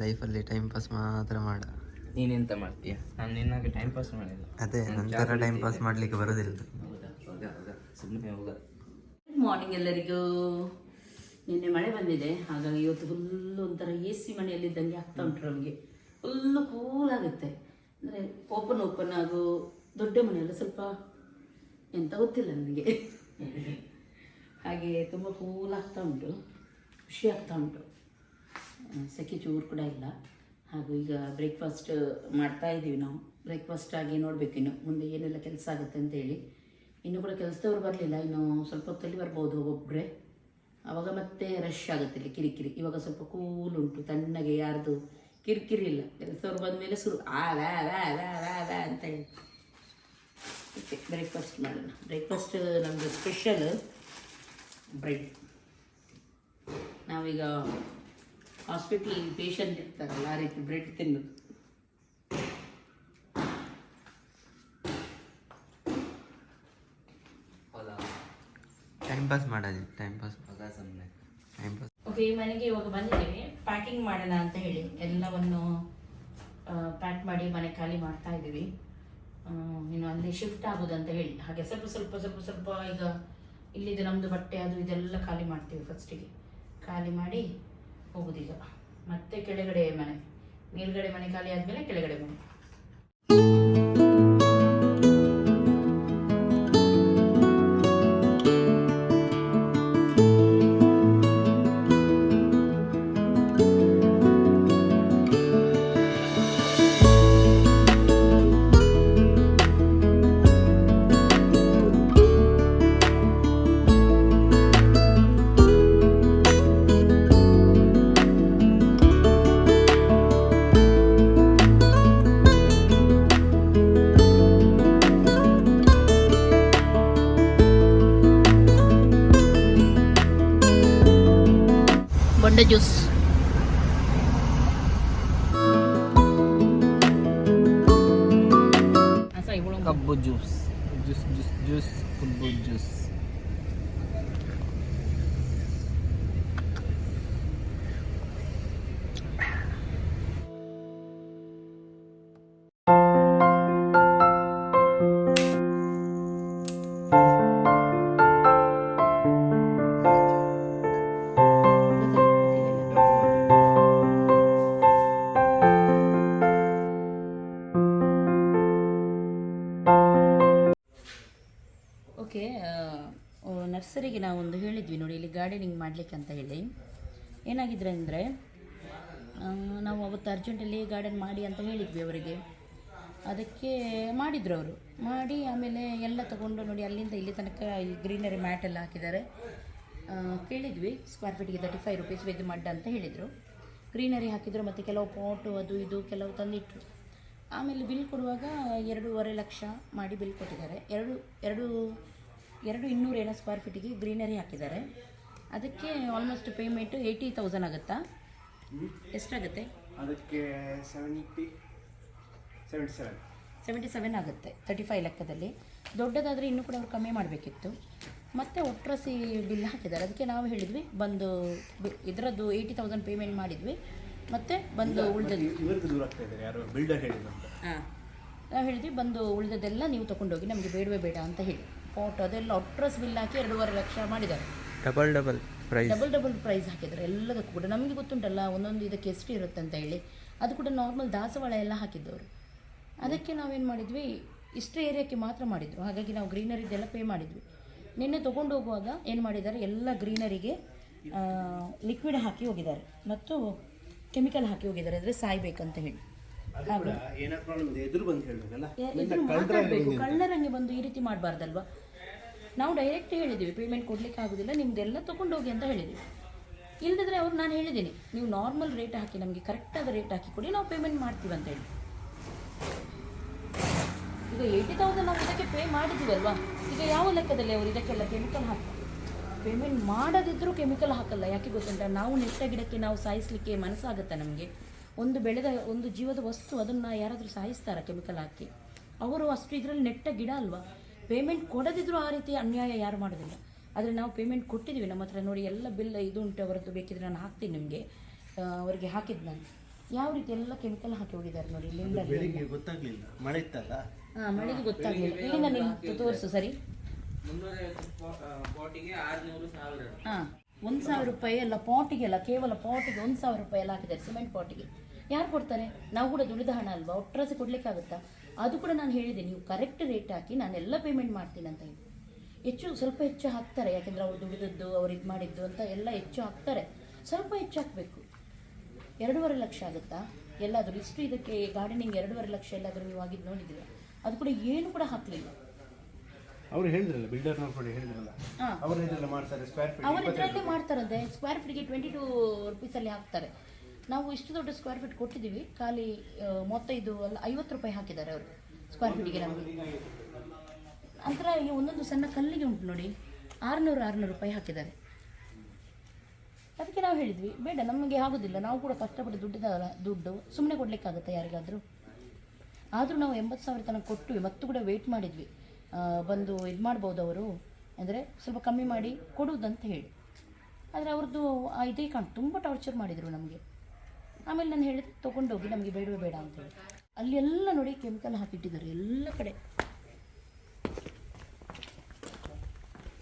ಲೈಫಲ್ಲಿ time pass ಮಾತ್ರ ಮಾಡ. ನೀನೆಂತ ಮಾಡ್ತೀಯ? ನಾನು ನಿನ್ನಾಗೆ ಟೈಮ್ ಪಾಸ್ ಮಾಡಿಲ್ಲ. ಅದೇ ನಂತರ ಟೈಮ್ ಪಾಸ್ ಮಾಡಲಿಕ್ಕೆ ಬರೋದಿಲ್ಲ. ಸುಮ್ಮನೆ ಹೋಗ ಗುಡ್ ಮಾರ್ನಿಂಗ್ ಎಲ್ಲರಿಗೂ. ನಿನ್ನೆ ಮಳೆ ಬಂದಿದೆ. ಹಾಗಾಗಿ ಇವತ್ತು ಫುಲ್ಲು ಒಂಥರ ಎ ಸಿ ಮನೆಯಲ್ಲಿದ್ದಂಗೆ ಆಗ್ತಾ ಉಂಟು ನಮಗೆ. ಫುಲ್ಲು ಕೂಲ್ ಆಗುತ್ತೆ. ಅಂದರೆ ಓಪನ್ ಓಪನ್ ಆಗೋ ದೊಡ್ಡ ಮನೆಯಲ್ಲ ಸ್ವಲ್ಪ ಎಂತ ಗೊತ್ತಿಲ್ಲ ನನಗೆ. ಹಾಗೆ ತುಂಬ ಕೂಲ್ ಆಗ್ತಾ ಉಂಟು. ಖುಷಿ ಆಗ್ತಾ ಉಂಟು. ಸೆಕೆ ಚೂರು ಕೂಡ ಇಲ್ಲ. ಹಾಗೂ ಈಗ ಬ್ರೇಕ್ಫಾಸ್ಟ್ ಮಾಡ್ತಾ ಇದ್ದೀವಿ ನಾವು. ಬ್ರೇಕ್ಫಾಸ್ಟ್ ಆಗಿ ನೋಡಬೇಕು ಇನ್ನು. ಮುಂದೆ ಏನೆಲ್ಲ ಕೆಲಸ ಆಗುತ್ತೆ ಅಂತೇಳಿ ಇನ್ನು ಕೂಡ ಕೆಲಸದವ್ರು ಬರಲಿಲ್ಲ. ಇನ್ನು ಸ್ವಲ್ಪ ಹೊತ್ತಲ್ಲಿ ಬರ್ಬೋದು ಒಬ್ಬೊಬ್ಬರೇ ಆವಾಗ ಮತ್ತೆ ರಶ್ ಆಗುತ್ತೆ ಇಲ್ಲಿ ಕಿರಿಕಿರಿ. ಇವಾಗ ಸ್ವಲ್ಪ ಕೂಲ್ ಉಂಟು. ತಣ್ಣಗೆ ಯಾರ್ದು ಕಿರಿಕಿರಿ ಇಲ್ಲ. ಕೆಲಸದವ್ರು ಬಂದಮೇಲೆ ಶುರು ಆ ವ್ಯಾ ವ್ಯಾ ವ್ಯಾ ವ್ಯಾ ವ್ಯಾ ಅಂತ ಹೇಳಿ. ಓಕೆ ಬ್ರೇಕ್ಫಾಸ್ಟ್ ಮಾಡೋಣ. ಬ್ರೇಕ್ಫಾಸ್ಟ್ ನಮ್ಮದು ಸ್ಪೆಷಲ್ ಬ್ರೆಡ್ ನಾವೀಗ ಹಾಸ್ಪಿಟ್ಲ್ ಪೇಷಂಟ್ ಇರ್ತಾರಲ್ಲ ಆ ರೀತಿ ಬ್ರೆಡ್ ತಿನ್ನೋದು. ಹೌದಾ ಟೈಮ್ ಪಾಸ್ ಮಾಡೋದು ಟೈಮ್ ಪಾಸ್ ಸುಮ್ಮನೆ ಟೈಮ್ ಪಾಸ್ ಓಕೆ ಈ ಮನೆಗೆ ಇವಾಗ ಬಂದಿದ್ದೀವಿ ಪ್ಯಾಕಿಂಗ್ ಮಾಡೋಣ ಅಂತ ಹೇಳಿ. ಎಲ್ಲವನ್ನು ಪ್ಯಾಕ್ ಮಾಡಿ ಮನೆ ಖಾಲಿ ಮಾಡ್ತಾ ಇದ್ದೀವಿ. ಇನ್ನು ಅಲ್ಲಿ ಶಿಫ್ಟ್ ಆಗೋದು ಅಂತ ಹೇಳಿ. ಹಾಗೆ ಸ್ವಲ್ಪ ಸ್ವಲ್ಪ ಸ್ವಲ್ಪ ಸ್ವಲ್ಪ ಈಗ ಇಲ್ಲಿದು ನಮ್ಮದು ಬಟ್ಟೆ ಅದು ಇದೆಲ್ಲ ಖಾಲಿ ಮಾಡ್ತೀವಿ ಫಸ್ಟಿಗೆ ಖಾಲಿ ಮಾಡಿ ಹೋಗುದೀಗ ಮತ್ತೆ ಕೆಳಗಡೆ ಮನೆ ಮೇಲ್ಗಡೆ ಮನೆ ಖಾಲಿ ಆದಮೇಲೆ ಕೆಳಗಡೆ ಮನೆ. Kabbo juice. Juice, juice, juice. Kabbo juice. ಮಾಡಲಿಕ್ಕೆ ಅಂತ ಹೇಳಿ. ಏನಾಗಿದ್ರೆ ಅಂದರೆ ನಾವು ಅವತ್ತು ಅರ್ಜೆಂಟಲ್ಲಿ ಗಾರ್ಡನ್ ಮಾಡಿ ಅಂತ ಹೇಳಿದ್ವಿ ಅವರಿಗೆ. ಅದಕ್ಕೆ ಮಾಡಿದರು ಅವರು. ಮಾಡಿ ಆಮೇಲೆ ಎಲ್ಲ ತಗೊಂಡು ನೋಡಿ, ಅಲ್ಲಿಂದ ಇಲ್ಲಿ ತನಕ ಈ ಗ್ರೀನರಿ ಮ್ಯಾಟ್ ಎಲ್ಲ ಹಾಕಿದ್ದಾರೆ. ಕೇಳಿದ್ವಿ ಸ್ಕ್ವೇರ್ ಫೀಟಿಗೆ thirty five rupees veg mud ಅಂತ ಹೇಳಿದರು. ಗ್ರೀನರಿ ಹಾಕಿದರು, ಮತ್ತು ಕೆಲವು ಪಾಟು ಅದು ಇದು ಕೆಲವು ತಂದಿಟ್ಟರು ಆಮೇಲೆ ಬಿಲ್ ಕೊಡುವಾಗ ಎರಡೂವರೆ ಲಕ್ಷ ಮಾಡಿ ಬಿಲ್ ಕೊಟ್ಟಿದ್ದಾರೆ. ಎರಡು ಎರಡು ಎರಡು ಇನ್ನೂರು ಏನೋ ಸ್ಕ್ವೇರ್ ಫೀಟಿಗೆ ಗ್ರೀನರಿ ಹಾಕಿದ್ದಾರೆ. ಅದಕ್ಕೆ ಆಲ್ಮೋಸ್ಟ್ ಪೇಮೆಂಟು ಏಯ್ಟಿ ತೌಸಂಡ್ ಆಗುತ್ತಾ? ಎಷ್ಟಾಗುತ್ತೆ? ಅದಕ್ಕೆ seventy seventy seven seventy seven ಆಗುತ್ತೆ ತರ್ಟಿ ಫೈವ್ ಲೆಕ್ಕದಲ್ಲಿ. ದೊಡ್ಡದಾದರೆ ಇನ್ನೂ ಕೂಡ ಅವ್ರು ಕಮ್ಮಿ ಮಾಡಬೇಕಿತ್ತು. ಮತ್ತು ಒಟ್ರಸಿ ಬಿಲ್ ಹಾಕಿದ್ದಾರೆ. ಅದಕ್ಕೆ ನಾವು ಹೇಳಿದ್ವಿ ಬಂದು ಇದರದ್ದು ಏಯ್ಟಿ ತೌಸಂಡ್ ಪೇಮೆಂಟ್ ಮಾಡಿದ್ವಿ. ಮತ್ತು ಬಂದು ಉಳಿದದ್ದು ಯಾರು ಬಿಲ್ಡರ್ ಹಾಂ. ನಾವು ಹೇಳಿದ್ವಿ ಬಂದು ಉಳಿದದ್ದೆಲ್ಲ ನೀವು ತೊಗೊಂಡೋಗಿ ನಮಗೆ ಬೇಡವೇ ಬೇಡ ಅಂತ ಹೇಳಿ. ಪಾಟ್ ಅದೆಲ್ಲ ಒಟ್ರಸ್ ಬಿಲ್ ಹಾಕಿ ಎರಡೂವರೆ ಲಕ್ಷ ಮಾಡಿದ್ದಾರೆ. Double double price double double price ಹಾಕಿದ್ರು ಎಲ್ಲದಕ್ಕೂ ಕೂಡ. ನಮಗೆ ಗೊತ್ತುಂಟಲ್ಲ ಒಂದೊಂದು ಇದಕ್ಕೆ ಎಷ್ಟು ಇರುತ್ತೆ ಅಂತ ಹೇಳಿ. ಅದು ಕೂಡ ನಾರ್ಮಲ್ ದಾಸವಾಳ ಎಲ್ಲ ಹಾಕಿದ್ದವರು. ಅದಕ್ಕೆ ನಾವೇನು ಮಾಡಿದ್ವಿ ಇಷ್ಟು ಏರಿಯಾಕ್ಕೆ ಮಾತ್ರ ಮಾಡಿದ್ರು. ಹಾಗಾಗಿ ನಾವು ಗ್ರೀನರಿದೆಲ್ಲ ಪೇ ಮಾಡಿದ್ವಿ. ನಿನ್ನೆ ತೊಗೊಂಡು ಹೋಗುವಾಗ ಏನು ಮಾಡಿದ್ದಾರೆ ಎಲ್ಲ ಗ್ರೀನರಿಗೆ ಲಿಕ್ವಿಡ್ ಹಾಕಿ ಹೋಗಿದ್ದಾರೆ. ಮತ್ತು ಕೆಮಿಕಲ್ ಹಾಕಿ ಹೋಗಿದ್ದಾರೆ. ಅಂದರೆ ಸಾಯ್ಬೇಕಂತ ಹೇಳಿ. ಕಳ್ಳರಂಗೆ ಬಂದು ಈ ರೀತಿ ಮಾಡಬಾರ್ದಲ್ವಾ? ನಾವು ಡೈರೆಕ್ಟ್ ಹೇಳಿದ್ದೀವಿ ಪೇಮೆಂಟ್ ಕೊಡ್ಲಿಕ್ಕೆ ಆಗೋದಿಲ್ಲ, ನಿಮ್ದೆಲ್ಲ ತೊಗೊಂಡೋಗಿ ಅಂತ ಹೇಳಿದ್ದೀವಿ. ಇಲ್ಲದಿದ್ರೆ ಅವ್ರು ನಾನು ಹೇಳಿದ್ದೀನಿ, ನೀವು ನಾರ್ಮಲ್ ರೇಟ್ ಹಾಕಿ, ನಮಗೆ ಕರೆಕ್ಟಾದ ರೇಟ್ ಹಾಕಿ ಕೊಡಿ, ನಾವು ಪೇಮೆಂಟ್ ಮಾಡ್ತೀವಿ ಅಂತ ಹೇಳಿ. ಈಗ ಏಯ್ಟಿ ತೌಸಂಡ್ ನಾವು ಇದಕ್ಕೆ ಪೇ ಮಾಡಿದ್ದೀವಲ್ವಾ ಈಗ ಯಾವ ಲೆಕ್ಕದಲ್ಲಿ ಅವರು ಇದಕ್ಕೆಲ್ಲ ಕೆಮಿಕಲ್ ಹಾಕ್ತಾರೆ ಪೇಮೆಂಟ್ ಮಾಡದಿದ್ದರೂ ಕೆಮಿಕಲ್ ಹಾಕಲ್ಲ, ಯಾಕೆ ಗೊತ್ತುಂಟ? ನಾವು ನೆಟ್ಟ ಗಿಡಕ್ಕೆ ನಾವು ಸಾಯಿಸಲಿಕ್ಕೆ ಮನಸ್ಸಾಗುತ್ತೆ ನಮಗೆ? ಒಂದು ಬೆಳೆದ, ಒಂದು ಜೀವದ ವಸ್ತು ಅದನ್ನು ಯಾರಾದರೂ ಸಾಯಿಸ್ತಾರಾ ಕೆಮಿಕಲ್ ಹಾಕಿ? ಅವರು ಅಷ್ಟು ಇದರಲ್ಲಿ ನೆಟ್ಟ ಗಿಡ ಅಲ್ವಾ? ಪೇಮೆಂಟ್ ಕೊಡದಿದ್ರು ಆ ರೀತಿ ಅನ್ಯಾಯ ಯಾರು ಮಾಡೋದಿಲ್ಲ. ಆದರೆ ನಾವು ಪೇಮೆಂಟ್ ಕೊಟ್ಟಿದ್ದೀವಿ ನಮ್ಮ ಹತ್ರ ನೋಡಿ ಎಲ್ಲ ಬಿಲ್ ಇದು ಉಂಟು ಅವರದ್ದು ಬೇಕಿದ್ರೆ ನಾನು ಹಾಕ್ತೀನಿ ನಿಮಗೆ. ಅವರಿಗೆ ಹಾಕಿದ್ದು ನಾನು. ಯಾವ ರೀತಿ ಎಲ್ಲ ಕೆಮಿಕಲ್ ಹಾಕಿ ಹೋಗಿದ್ದಾರೆ ನೋಡಿ ಇಲ್ಲಿಂದ ಗೊತ್ತಾಗ್ಲಿಲ್ಲ. ಮಳೆ ಇತ್ತಲ್ಲ? ಹಾಂ ಮಳೆಗೆ ಗೊತ್ತಾಗಲಿಲ್ಲ. ಇಲ್ಲಿಂದ ನಿಮ್ಮ ತೋರಿಸು ಸರಿ. ಪಾಟಿಗೆ ಹಾಂ ಒಂದು ಸಾವಿರ ರೂಪಾಯಿ ಎಲ್ಲ ಪಾಟಿಗೆಲ್ಲ ಕೇವಲ ಪಾಟಿಗೆ ಒಂದು ಸಾವಿರ ರೂಪಾಯಿ ಎಲ್ಲ ಹಾಕಿದ್ದಾರೆ ಸಿಮೆಂಟ್ ಪಾಟಿಗೆ ಯಾರು ಕೊಡ್ತಾರೆ? ನಾವು ಕೂಡ ದುಡಿದ ಹಣ ಅಲ್ವಾ? ಒಟ್ಟರಸೆ ಕೊಡಲಿಕ್ಕಾಗುತ್ತಾ? ಅದು ಕೂಡ ನಾನು ಹೇಳಿದೆ ನೀವು ಕರೆಕ್ಟ್ ರೇಟ್ ಹಾಕಿ ನಾನೆಲ್ಲ ಪೇಮೆಂಟ್ ಮಾಡ್ತೀನಿ ಅಂತ ಹೇಳಿ. ಹೆಚ್ಚು ಸ್ವಲ್ಪ ಹೆಚ್ಚು ಹಾಕ್ತಾರೆ ಯಾಕೆಂದ್ರೆ ಅವ್ರು ದುಡಿದದ್ದು ಅವ್ರು ಇದು ಮಾಡಿದ್ದು ಅಂತ ಎಲ್ಲ ಹೆಚ್ಚು ಹಾಕ್ತಾರೆ. ಸ್ವಲ್ಪ ಹೆಚ್ಚು ಹಾಕಬೇಕು. ಎರಡೂವರೆ ಲಕ್ಷ ಆಗುತ್ತಾ? ಎಲ್ಲಾದರೂ ಇಷ್ಟು ಇದಕ್ಕೆ ಗಾರ್ಡನಿಂಗ್ ಎರಡೂವರೆ ಲಕ್ಷ ಎಲ್ಲಾದರೂ ನೀವು ಆಗಿದ್ದು ನೋಡಿದ್ದೀರಾ? ಅದು ಕೂಡ ಏನು ಕೂಡ ಹಾಕಲಿಲ್ಲ. ಅವರು ಹೇಳಿದ್ರಲ್ಲ ಬಿಲ್ಡರ್ನವ್ರು ಕೂಡ ಹೇಳಿದ್ರಲ್ಲ. ಅವರು ಇದರಲ್ಲಿ ಇದೆಲ್ಲ ಮಾಡ್ತಾರೆ ಸ್ಕ್ವೇರ್ ಫೀಟ್ ಅವರು ಇದರಲ್ಲಿ ಮಾಡ್ತಾರಂತೆ ಸ್ಕ್ವೇರ್ ಫೀಟ್ಗೆ ಟ್ವೆಂಟಿ ಟೂ ರುಪೀಸಲ್ಲಿ ಹಾಕ್ತಾರೆ. ನಾವು ಇಷ್ಟು ದೊಡ್ಡ ಸ್ಕ್ವೇರ್ ಫೀಟ್ ಕೊಟ್ಟಿದ್ದೀವಿ. ಖಾಲಿ ಮೂವತ್ತೈದು ಅಲ್ಲ, ಐವತ್ತು ರೂಪಾಯಿ ಹಾಕಿದ್ದಾರೆ ಅವರು ಸ್ಕ್ವೇರ್ ಫೀಟಿಗೆ ನಮಗೆ. ನಂತರ ಈ ಒಂದೊಂದು ಸಣ್ಣ ಕಲ್ಲಿಗೆ ಉಂಟು ನೋಡಿ. ಆರುನೂರು ಆರುನೂರು ರೂಪಾಯಿ ಹಾಕಿದ್ದಾರೆ. ಅದಕ್ಕೆ ನಾವು ಹೇಳಿದ್ವಿ, ಬೇಡ, ನಮಗೆ ಆಗೋದಿಲ್ಲ. ನಾವು ಕೂಡ ಕಷ್ಟಪಟ್ಟು ದುಡ್ಡಿದ ದುಡ್ಡು ಸುಮ್ಮನೆ ಕೊಡಲಿಕ್ಕಾಗುತ್ತೆ ಯಾರಿಗಾದರೂ? ಆದರೂ ನಾವು ಎಂಬತ್ತು ಸಾವಿರ ತನಕ ಕೊಟ್ಟು ಮತ್ತು ಕೂಡ ವೆಯ್ಟ್ ಮಾಡಿದ್ವಿ. ಬಂದು ಇದು ಮಾಡ್ಬೋದು ಅವರು. ಅಂದರೆ ಸ್ವಲ್ಪ ಕಮ್ಮಿ ಮಾಡಿ ಕೊಡುವುದಂತ ಹೇಳಿ. ಆದರೆ ಅವ್ರದ್ದು ಇದೇ ಕಾಣ್ ತುಂಬ ಟಾರ್ಚರ್ ಮಾಡಿದರು ನಮಗೆ. ಆಮೇಲೆ ನಾನು ಹೇಳಿದೆ ತೊಗೊಂಡೋಗಿ ನಮಗೆ ಬೇಡವೇ ಬೇಡ ಅಂತ ಹೇಳಿ. ಅಲ್ಲಿ ಎಲ್ಲ ನೋಡಿ ಕೆಮಿಕಲ್ ಹಾಕಿಟ್ಟಿದ್ದಾರೆ ಎಲ್ಲ ಕಡೆ.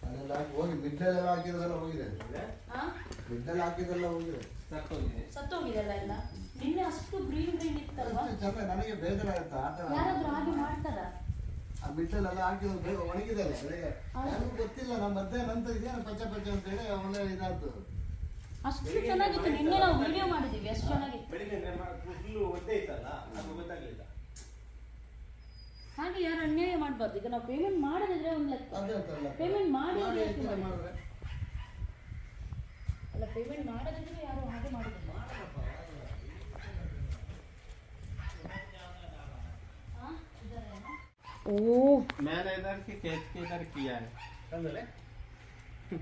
ಅದೆಲ್ಲ ಹೋಗಿ ಮಿಡ್ಡಲ್ಲಿ ಹಾಕಿರೋದೆಲ್ಲ ಹೋಗಿದೆ. ಮಿಡ್ಡಲ್ಲಿ ಹಾಕಿದೆಲ್ಲ ಹೋಗಿದೆ. ಸತ್ತೋಗಿದೆಲ್ಲ ಎಲ್ಲ? ನಿನ್ನೆ ಅಷ್ಟು ಗ್ರೀನ್ ಗ್ರೀನ್ ಇತ್ತಲ್ವಾ? ನನಗೆ ಬೇಜಾರಾಗುತ್ತೆ ಆ ಥರ. ಯಾರಾದರೂ ಹಾಗೆ ಮಾಡ್ತಾರಾ? ಆ ಮಿಡ್ಡಲ್ಲೆಲ್ಲ ಹಾಕಿರೋದು ಬೇಗ ಒಣಗಿದೆ ಅಲ್ಲ ಗೊತ್ತಿಲ್ಲ ನಮ್ಮ ಮಧ್ಯಾಹ್ನ ನಂತರ ಇದೇನು ಪಚ್ಚ ಪಚ್ಚ ಅಂತ ಹೇಳಿ ಒಳ್ಳೆ ಇದಾಯ್ತು. ಅಷ್ಟು ಚೆನ್ನಾಗಿತ್ತು. ನಿನ್ನೆ ನಾವು ವಿಡಿಯೋ ಮಾಡಿದ್ದೀವಿ ಅಷ್ಟು ಚೆನ್ನಾಗಿತ್ತು. ಹಾಗೆ ಯಾರು ಅನ್ಯಾಯ ಮಾಡಬಾರ್ದು. ಈಗ ನಾವು ಪೇಮೆಂಟ್ ಮಾಡದಿದ್ರೆ ಒಂದು ಲೆಕ್ಕ. ಪೇಮೆಂಟ್ ಮಾಡಿ ಅಲ್ಲ ಪೇಮೆಂಟ್ ಮಾಡದಿದ್ರೆ ಯಾರು ಹಾಗೆ ಮಾಡಿದ್ರು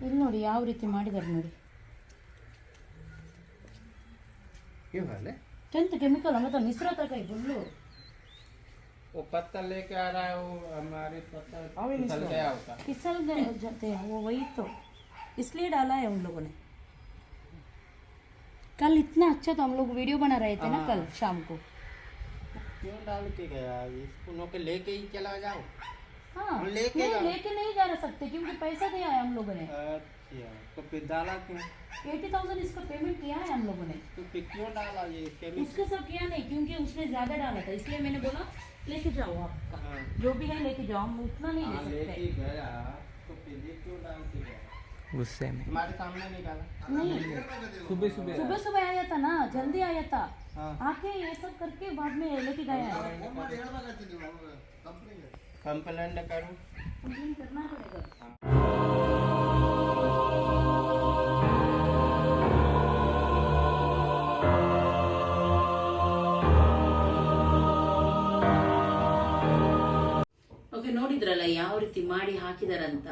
ಇಲ್ಲಿ ನೋಡಿ ಯಾವ ರೀತಿ ಮಾಡಿದ್ದಾರೆ ನೋಡಿ. क्यों हाल है टेंथ केमिकल हमें तो मिश्रा तक ही बोल लो वो पत्ता लेके आ रहा है वो हमारे पत्ता अभी फिसल गया होता फिसल गए हो जाते हैं वो वही तो इसलिए डाला है उन लोगों ने कल इतना अच्छा तो हम लोग वीडियो बना रहे थे ना कल शाम को क्यों डाल के गया इसको के लेके ही चला जाओ हाँ लेके नहीं, लेके नहीं जा सकते क्योंकि पैसा दिया है हम लोगों ने तो डाला क्यों? एटी थाउज़ेंड इसका पेमेंट किया है हम लोगों ने। तो क्यों डाला ये उसके किया नहीं क्योंकि उसने ज़्यादा डाला था इसलिए मैंने बोला लेके जाओ हाँ। जो भी है लेके जाओ हम उतना नहीं ले हाँ, सकते। गया तो क्यों गुस्से में। हमारे सामने नहीं डाला? नहीं। सुबह सुबह। सुबह सुबह आया था ना जल्दी आया था। हाँ। आके ये सब करके बाद में लेके गया कंप्लेन करूँ। कंप्लेन करना पड़ेगा। ಓಕೆ ನೋಡಿದ್ರಲ್ಲ ಯಾವ ರೀತಿ ಮಾಡಿ ಹಾಕಿದಾರಂತ?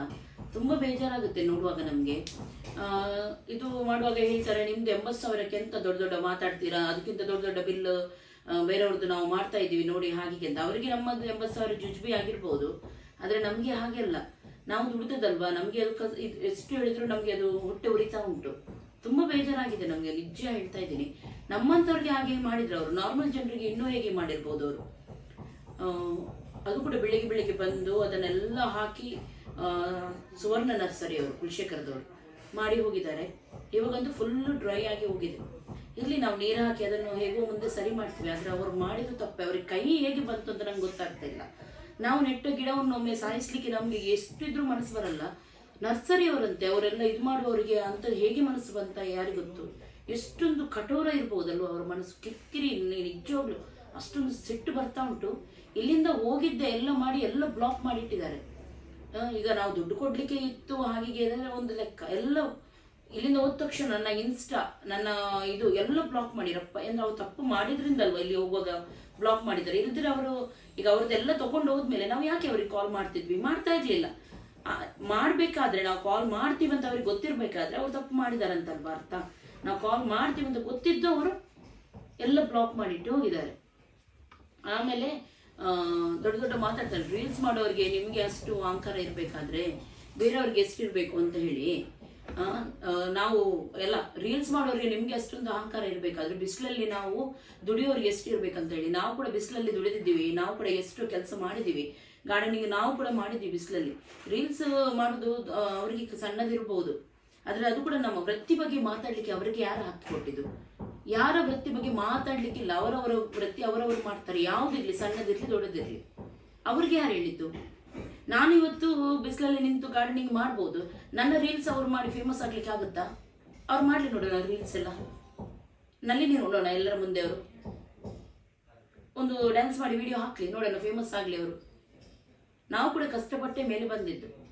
ತುಂಬ ಬೇಜಾರಾಗುತ್ತೆ ನೋಡುವಾಗ ನಮಗೆ. ಇದು ಮಾಡುವಾಗ ಹೇಳ್ತಾರೆ, ನಿಮ್ದು ಎಂಬತ್ತು ಸಾವಿರಕ್ಕೆ ಎಂತ ದೊಡ್ಡ ದೊಡ್ಡ ಮಾತಾಡ್ತೀರಾ? ಅದಕ್ಕಿಂತ ದೊಡ್ಡ ದೊಡ್ಡ ಬಿಲ್ ಬೇರೆಯವ್ರದ್ದು ನಾವು ಮಾಡ್ತಾ ಇದ್ದೀವಿ ನೋಡಿ ಹಾಗೆ ಅಂತ. ಅವರಿಗೆ ನಮ್ಮದು ಎಂಬತ್ತು ಸಾವಿರ ಜುಜ್ಬಿ ಆಗಿರ್ಬೋದು. ಆದರೆ ನಮಗೆ ಹಾಗೆ ಅಲ್ಲ. ನಾವು ದುಡಿದದಲ್ವಾ ನಮಗೆ ಅದು ಎಷ್ಟು ಹೇಳಿದ್ರು ನಮಗೆ ಅದು ಹೊಟ್ಟೆ ಉರಿತಾ ಉಂಟು. ತುಂಬ ಬೇಜಾರಾಗಿದೆ ನಮಗೆ, ನಿಜ ಹೇಳ್ತಾ ಇದ್ದೀನಿ. ನಮ್ಮಂಥವ್ರಿಗೆ ಹಾಗೆ ಮಾಡಿದ್ರು ಅವರು. ನಾರ್ಮಲ್ ಜನರಿಗೆ ಇನ್ನೂ ಹೇಗೆ ಮಾಡಿರ್ಬೋದು ಅವರು? ಅದು ಕೂಡ ಬೆಳಿಗ್ಗೆ ಬೆಳಿಗ್ಗೆ ಬಂದು ಅದನ್ನೆಲ್ಲ ಹಾಕಿ ಸುವರ್ಣ ನರ್ಸರಿ ಅವರು, ಕುಲಶೇಖರದವರು ಮಾಡಿ ಹೋಗಿದ್ದಾರೆ. ಇವಾಗಂತೂ ಫುಲ್ಲು ಡ್ರೈ ಆಗಿ ಹೋಗಿದೆ. ಇಲ್ಲಿ ನಾವು ನೀರು ಹಾಕಿ ಅದನ್ನು ಹೇಗೋ ಮುಂದೆ ಸರಿ ಮಾಡ್ತೀವಿ, ಆದರೆ ಅವರು ಮಾಡಿದ್ದು ತಪ್ಪೆ. ಅವ್ರಿಗೆ ಕೈ ಹೇಗೆ ಬಂತು ಅಂತ ನಂಗೆ ಗೊತ್ತಾಗ್ತಾ ಇಲ್ಲ. ನಾವು ನೆಟ್ಟ ಗಿಡವನ್ನು ಒಮ್ಮೆ ಸಾಯಿಸ್ಲಿಕ್ಕೆ ನಮಗೆ ಎಷ್ಟಿದ್ರೂ ಮನಸ್ಸು ಬರಲ್ಲ. ನರ್ಸರಿ ಅವರಂತೆ, ಅವರೆಲ್ಲ ಇದು ಮಾಡುವವರಿಗೆ ಅಂತ ಹೇಗೆ ಮನಸ್ಸು ಬಂತ ಯಾರಿಗೊತ್ತು ಎಷ್ಟೊಂದು ಕಠೋರ ಇರ್ಬೋದಲ್ವ ಅವ್ರ ಮನಸ್ಸು? ಕಿರಿಕಿರಿ ನಿಜವಾಗ್ಲು ಅಷ್ಟೊಂದು ಸಿಟ್ಟು ಬರ್ತಾ ಉಂಟು. ಇಲ್ಲಿಂದ ಹೋಗಿದ್ದೆ, ಎಲ್ಲ ಮಾಡಿ, ಎಲ್ಲ ಬ್ಲಾಕ್ ಮಾಡಿಟ್ಟಿದ್ದಾರೆ. ಈಗ ನಾವು ದುಡ್ಡು ಕೊಡಲಿಕ್ಕೆ ಇತ್ತು ಹಾಗೆ ಏನಂದರೆ ಒಂದು ಲೆಕ್ಕ. ಎಲ್ಲ ಇಲ್ಲಿಂದ ಹೋದ ತಕ್ಷಣ ನನ್ನ ಇನ್ಸ್ಟಾ ನನ್ನ ಇದು ಎಲ್ಲ ಬ್ಲಾಕ್ ಮಾಡಿರಪ್ಪ. ಅಂದ್ರೆ ಅವ್ರು ತಪ್ಪು ಮಾಡಿದ್ರಿಂದಲ್ವ ಇಲ್ಲಿ ಹೋಗುವಾಗ ಬ್ಲಾಕ್ ಮಾಡಿದ್ದಾರೆ? ಇಲ್ಲದ್ರೆ ಅವರು, ಈಗ ಅವ್ರದ್ದೆಲ್ಲ ತಗೊಂಡು ಹೋದ್ಮೇಲೆ ನಾವು ಯಾಕೆ ಅವ್ರಿಗೆ ಕಾಲ್ ಮಾಡ್ತಿದ್ವಿ? ಮಾಡ್ತಾ ಇರ್ಲಿಲ್ಲ. ಮಾಡಬೇಕಾದ್ರೆ ನಾವು ಕಾಲ್ ಮಾಡ್ತೀವಿ ಅಂತ ಅವ್ರಿಗೆ ಗೊತ್ತಿರ್ಬೇಕಾದ್ರೆ ಅವ್ರು ತಪ್ಪು ಮಾಡಿದಾರಂತಲ್ವಾ ಅರ್ಥ? ನಾವು ಕಾಲ್ ಮಾಡ್ತೀವಿ ಅಂತ ಗೊತ್ತಿದ್ದು ಅವರು ಎಲ್ಲ ಬ್ಲಾಕ್ ಮಾಡಿಟ್ಟು ಹೋಗಿದ್ದಾರೆ. ಆಮೇಲೆ ದೊಡ್ಡ ದೊಡ್ಡ ಮಾತಾಡ್ತಾರೆ ರೀಲ್ಸ್ ಮಾಡೋರಿಗೆ ನಿಮಗೆ ಅಷ್ಟು ಅಹಂಕಾರ ಇರಬೇಕಾದ್ರೆ ಬೇರೆಯವ್ರಿಗೆ ಎಷ್ಟು ಇರಬೇಕು ಅಂತ ಹೇಳಿ ನಾವು ಎಲ್ಲ ರೀಲ್ಸ್ ಮಾಡೋರಿಗೆ ನಿಮಗೆ ಅಷ್ಟೊಂದು ಅಹಂಕಾರ ಇರಬೇಕಾದ್ರೆ ಬಿಸಿಲಲ್ಲಿ ನಾವು ದುಡಿಯೋರಿಗೆ ಎಷ್ಟು ಅಂತ ಹೇಳಿ, ನಾವು ಕೂಡ ಬಿಸಿಲಲ್ಲಿ ದುಡಿದಿದ್ದೀವಿ, ನಾವು ಕೂಡ ಎಷ್ಟು ಕೆಲಸ ಮಾಡಿದ್ದೀವಿ ಗಾರ್ಡನಿಂಗ್ ನಾವು ಕೂಡ ಮಾಡಿದ್ದೀವಿ ಬಿಸಿಲಲ್ಲಿ. ರೀಲ್ಸ್ ಮಾಡೋದು ಅವರಿಗೆ ಸಣ್ಣದಿರ್ಬೋದು, ಆದರೆ ಅದು ಕೂಡ ನಮ್ಮ ವೃತ್ತಿ ಬಗ್ಗೆ ಮಾತಾಡ್ಲಿಕ್ಕೆ ಅವರಿಗೆ ಯಾರು ಹಕ್ಕು ಕೊಟ್ಟಿದ್ದು? ಯಾರ ವೃತ್ತಿ ಬಗ್ಗೆ ಮಾತಾಡ್ಲಿಕ್ಕಿಲ್ಲ, ಅವರವರ ವೃತ್ತಿ ಅವರವರು ಮಾಡ್ತಾರೆ. ಯಾವುದಿರ್ಲಿ ಸಣ್ಣದಿರ್ಲಿ, ದೊಡ್ಡದಿರ್ಲಿ. ಅವ್ರಿಗೆ ಯಾರು ಹೇಳಿದ್ದು? ನಾನು ಇವತ್ತು ಬಿಸಿಲಲ್ಲಿ ನಿಂತು ಗಾರ್ಡನಿಂಗ್ ಮಾಡ್ಬೋದು. ನನ್ನ ರೀಲ್ಸ್ ಅವ್ರು ಮಾಡಿ ಫೇಮಸ್ ಆಗ್ಲಿಕ್ಕೆ ಆಗುತ್ತಾ? ಅವ್ರು ಮಾಡ್ಲಿ ನೋಡೋಣ ರೀಲ್ಸ್ ಎಲ್ಲ. ನಲ್ಲಿ ನೀವು ನೋಡೋಣ ಎಲ್ಲರ ಮುಂದೆ ಅವರು. ಒಂದು ಡ್ಯಾನ್ಸ್ ಮಾಡಿ ವಿಡಿಯೋ ಹಾಕ್ಲಿ, ನೋಡೋಣ ಫೇಮಸ್ ಆಗಲಿ ಅವರು. ನಾವು ಕೂಡ ಕಷ್ಟಪಟ್ಟೆ ಮೇಲೆ ಬಂದಿದ್ದು.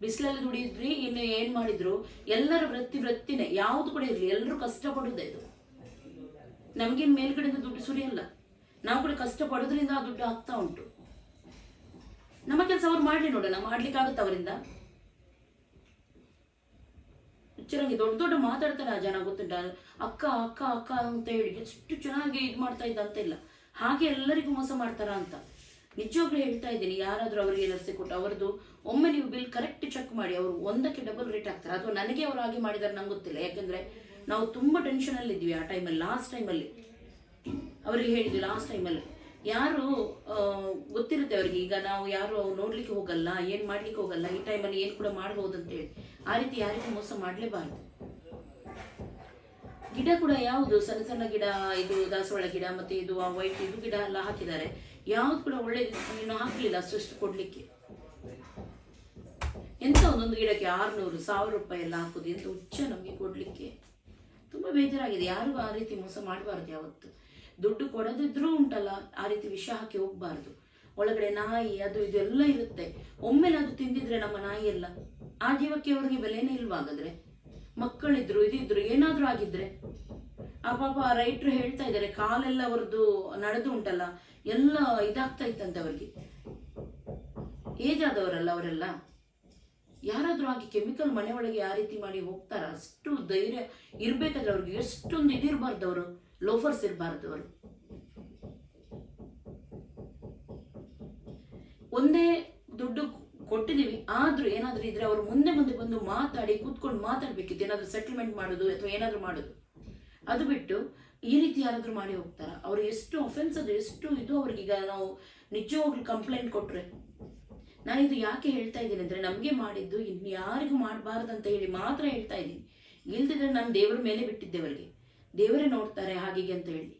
ಬಿಸಿಲಲ್ಲಿ ದುಡಿದ್ರಿ ಇನ್ನು ಏನು ಮಾಡಿದ್ರು? ಎಲ್ಲರ ವೃತ್ತಿ ವೃತ್ತಿನೇ. ಯಾವುದು ಕೂಡ ಇರಲಿ ಎಲ್ಲರೂ ಕಷ್ಟಪಡುದೇ ಇದು. ನಮ್ಗೇನ್ ಮೇಲ್ಗಡೆಯಿಂದ ದುಡ್ಡು ಸುರಿಯಲ್ಲ. ನಾವು ಕೂಡ ಕಷ್ಟ ಪಡೋದ್ರಿಂದ ಆ ದುಡ್ಡು ಆಗ್ತಾ ಉಂಟು. ನಮ್ಮ ಕೆಲಸ ಅವ್ರು ಮಾಡಲಿ ನೋಡೋಣ ಮಾಡ್ಲಿಕ್ಕೆ ಆಗುತ್ತೆ ಅವರಿಂದ? ಚೆನ್ನಾಗಿ ದೊಡ್ಡ ದೊಡ್ಡ ಮಾತಾಡ್ತಾರೆ ಆ ಜನ, ಗೊತ್ತುಂಟ? ಅಕ್ಕ ಅಕ್ಕ ಅಕ್ಕ ಅಂತ ಹೇಳಿ ಎಷ್ಟು ಚೆನ್ನಾಗಿ ಇದು ಮಾಡ್ತಾ ಇದ್ದ ಅಂತ ಇಲ್ಲ. ಹಾಗೆ ಎಲ್ಲರಿಗೂ ಮೋಸ ಮಾಡ್ತಾರ ಅಂತ. ನಿಜವಾಗ್ಲೂ ಹೇಳ್ತಾ ಇದ್ದೀನಿ, ಯಾರಾದ್ರೂ ಅವರಿಗೆ ಲಸಿಕೆ ಕೊಟ್ಟು ಅವರದು ಒಮ್ಮೆ ನೀವು ಬಿಲ್ ಕರೆಕ್ಟ್ ಚೆಕ್ ಮಾಡಿ, ಅವರು ಒಂದಕ್ಕೆ ಡಬಲ್ ರೇಟ್ ಹಾಕ್ತಾರೆ. ಅದು ನನಗೆ ಅವರು ಹಾಗೆ ಮಾಡಿದಾರೆ ನಂಗೆ ಗೊತ್ತಿಲ್ಲ. ಯಾಕಂದ್ರೆ ನಾವು ತುಂಬಾ ಟೆನ್ಷನ್ ಅಲ್ಲಿ ಇದ್ವಿ ಆ ಟೈಮಲ್ಲಿ ಲಾಸ್ಟ್ ಟೈಮಲ್ಲಿ ಅವರಿಗೆ ಹೇಳಿದ್ವಿ ಲಾಸ್ಟ್ ಟೈಮಲ್ಲಿ ಯಾರು ಗೊತ್ತಿರುತ್ತೆ ಅವ್ರಿಗೆ, ಈಗ ನಾವು ಯಾರು ನೋಡ್ಲಿಕ್ಕೆ ಹೋಗಲ್ಲ, ಏನು ಮಾಡ್ಲಿಕ್ಕೆ ಹೋಗಲ್ಲ, ಈ ಟೈಮಲ್ಲಿ ಏನು ಕೂಡ ಮಾಡ್ಬೋದು ಅಂತ ಹೇಳಿ. ಆ ರೀತಿ ಯಾರಿಗೂ ಮೋಸ ಮಾಡಲೇಬಾರ್ದು. ಗಿಡ ಕೂಡ ಯಾವುದು, ಸಣ್ಣ ಸಣ್ಣ ಗಿಡ, ಇದು ದಾಸವಾಳ ಗಿಡ ಮತ್ತೆ ಇದು ಆ ವೈಟ್ ಇದು ಗಿಡ ಎಲ್ಲ ಹಾಕಿದ್ದಾರೆ. ಯಾವ್ದು ಕೂಡ ಒಳ್ಳೇದು ನೀನು ಹಾಕಲಿಲ್ಲ ಅಷ್ಟು ಕೊಡ್ಲಿಕ್ಕೆ. ಎಂತ ಒಂದೊಂದು ಗಿಡಕ್ಕೆ ಆರ್ನೂರು, ಸಾವಿರ ರೂಪಾಯಿ ಎಲ್ಲ ಹಾಕುದು, ಎಂತ ಹುಚ್ಚ ನಮಗೆ ಕೊಡ್ಲಿಕ್ಕೆ. ತುಂಬಾ ಬೇಜಾರಾಗಿದೆ. ಯಾರಿಗೂ ಆ ರೀತಿ ಮೋಸ ಮಾಡಬಾರ್ದು ಯಾವತ್ತು? ದುಡ್ಡು ಕೊಡದಿದ್ರೂ ಉಂಟಲ್ಲ, ಆ ರೀತಿ ವಿಷ ಹಾಕಿ ಹೋಗ್ಬಾರ್ದು. ಒಳಗಡೆ ನಾಯಿ, ಅದು, ಇದು ಎಲ್ಲ ಇರುತ್ತೆ. ಒಮ್ಮೆಲೆ ಅದು ತಿಂದಿದ್ರೆ ನಮ್ಮ ನಾಯಿ ಎಲ್ಲ, ಆ ಜೀವಕ್ಕೆ ಅವರಿಗೆ ಬೆಲೆನೇ ಇಲ್ವಾ ಹಾಗಾದ್ರೆ? ಮಕ್ಕಳಿದ್ರು ಇದಿದ್ರು ಏನಾದರೂ ಆಗಿದ್ರೆ? ಆ ಪಾಪ ರೈಟ್ರು ಹೇಳ್ತಾ ಇದ್ದಾರೆ, ಕಾಲೆಲ್ಲ ಅವ್ರದ್ದು ನಡೆದು ಉಂಟಲ್ಲ, ಎಲ್ಲ ಇದಾಗ್ತಾ ಇತ್ತಂತೆ ಅವ್ರಿಗೆ. ಏಜ್ ಆದವರಲ್ಲ ಅವರೆಲ್ಲ? ಯಾರಾದ್ರೂ ಆಗಿ ಕೆಮಿಕಲ್ ಮನೆ ಒಳಗೆ ಯಾವ ರೀತಿ ಮಾಡಿ ಹೋಗ್ತಾರ? ಅಷ್ಟು ಧೈರ್ಯ ಇರ್ಬೇಕಾದ್ರೆ ಅವ್ರಿಗೆ ಎಷ್ಟೊಂದು ಇದಿರಬಾರ್ದು ಅವರು ಲೋಫರ್ಸ್ ಇರಬಾರ್ದು ಅವರು. ಒಂದೇ ದುಡ್ಡು ಕೊಟ್ಟಿದೀವಿ ಆದ್ರೂ ಏನಾದ್ರೂ ಇದ್ರೆ ಅವರು ಮುಂದೆ ಮುಂದೆ ಬಂದು ಮಾತಾಡಿ, ಕೂತ್ಕೊಂಡು ಮಾತಾಡ್ಬೇಕಿತ್ತು, ಏನಾದ್ರೂ ಸೆಟಲ್ಮೆಂಟ್ ಮಾಡೋದು ಅಥವಾ ಏನಾದ್ರೂ ಮಾಡೋದು. ಅದು ಬಿಟ್ಟು ಈ ರೀತಿ ಯಾರಾದ್ರೂ ಮಾಡಿ ಹೋಗ್ತಾರ? ಅವ್ರು ಎಷ್ಟು ಅಫೆನ್ಸ್ ಅದು ಎಷ್ಟು ಇದು ಅವ್ರಿಗೀಗ ನಾವು ನಿಜವಾಗ್ಲು ಕಂಪ್ಲೇಂಟ್ ಕೊಟ್ರೆ. ನಾನು ಇದು ಯಾಕೆ ಹೇಳ್ತಾ ಇದ್ದೀನಿ ಅಂದ್ರೆ ನಮಗೆ ಮಾಡಿದ್ದು ಇನ್ನು ಯಾರಿಗೂ ಮಾಡಬಾರ್ದು ಅಂತ ಹೇಳಿ ಮಾತ್ರ ಹೇಳ್ತಾ ಇದ್ದೀನಿ. ಇಲ್ದಿದ್ರೆ ನಾನು ದೇವರ ಮೇಲೆ ಬಿಟ್ಟಿದ್ದೆ ಅವರಿಗೆ. ದೇವರೇ ನೋಡ್ತಾರೆ ಹಾಗೆ ಅಂತ ಹೇಳಿ.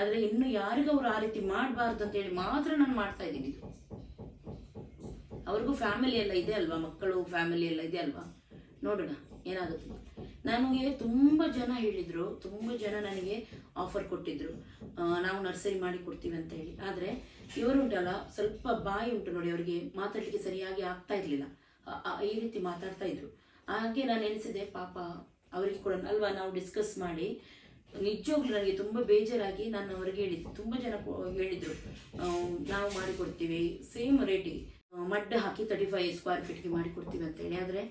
ಆದ್ರೆ ಇನ್ನು ಯಾರಿಗೂ ಅವ್ರು ಆ ರೀತಿ ಮಾಡಬಾರ್ದು ಅಂತ ಹೇಳಿ ಮಾತ್ರ ನಾನು ಮಾಡ್ತಾ ಇದ್ದೀನಿ ಇದು. ಅವ್ರಿಗೂ ಫ್ಯಾಮಿಲಿ ಎಲ್ಲ ಇದೆ ಅಲ್ವಾ? ಮಕ್ಕಳು ಫ್ಯಾಮಿಲಿ ಎಲ್ಲ ಇದೆ ಅಲ್ವಾ? ನೋಡೋಣ, ಏನಾಗುತ್ತೆ ನನಗೆ ತುಂಬ ಜನ ಹೇಳಿದ್ರು, ತುಂಬ ಜನ ನನಗೆ ಆಫರ್ ಕೊಟ್ಟಿದ್ರು. ನಾವು ನರ್ಸರಿ ಮಾಡಿ ಕೊಡ್ತೀವಿ ಅಂತ ಹೇಳಿ. ಆದರೆ ಇವರು ಉಂಟಲ್ಲ, ಸ್ವಲ್ಪ ಬಾಯಿ ಉಂಟು ನೋಡಿ ಅವರಿಗೆ, ಮಾತಾಡ್ಲಿಕ್ಕೆ ಸರಿಯಾಗಿ ಆಗ್ತಾ ಇರಲಿಲ್ಲ. ಈ ರೀತಿ ಮಾತಾಡ್ತಾ ಇದ್ರು. ಹಾಗೆ ನಾನು ಎನಿಸಿದೆ ಪಾಪ ಅವರಿಗೆ ಕೂಡ ಅಲ್ವಾ ನಾವು ಡಿಸ್ಕಸ್ ಮಾಡಿ, ನಿಜವಾಗ್ಲೂ ನನಗೆ ತುಂಬ ಬೇಜಾರಾಗಿ ನಾನು ಅವರಿಗೆ ಹೇಳಿದ್ದೆ. ತುಂಬ ಜನ ಹೇಳಿದ್ರು ನಾವು ಮಾಡಿಕೊಡ್ತೀವಿ ಸೇಮ್ ರೇಟಿಗೆ ಮಡ್ಡ ಹಾಕಿ ತರ್ಟಿ ಫೈವ್ ಸ್ಕ್ವೇರ್ ಫೀಟ್ಗೆ ಮಾಡಿಕೊಡ್ತೀವಿ ಅಂತ ಹೇಳಿ. ಆದರೆ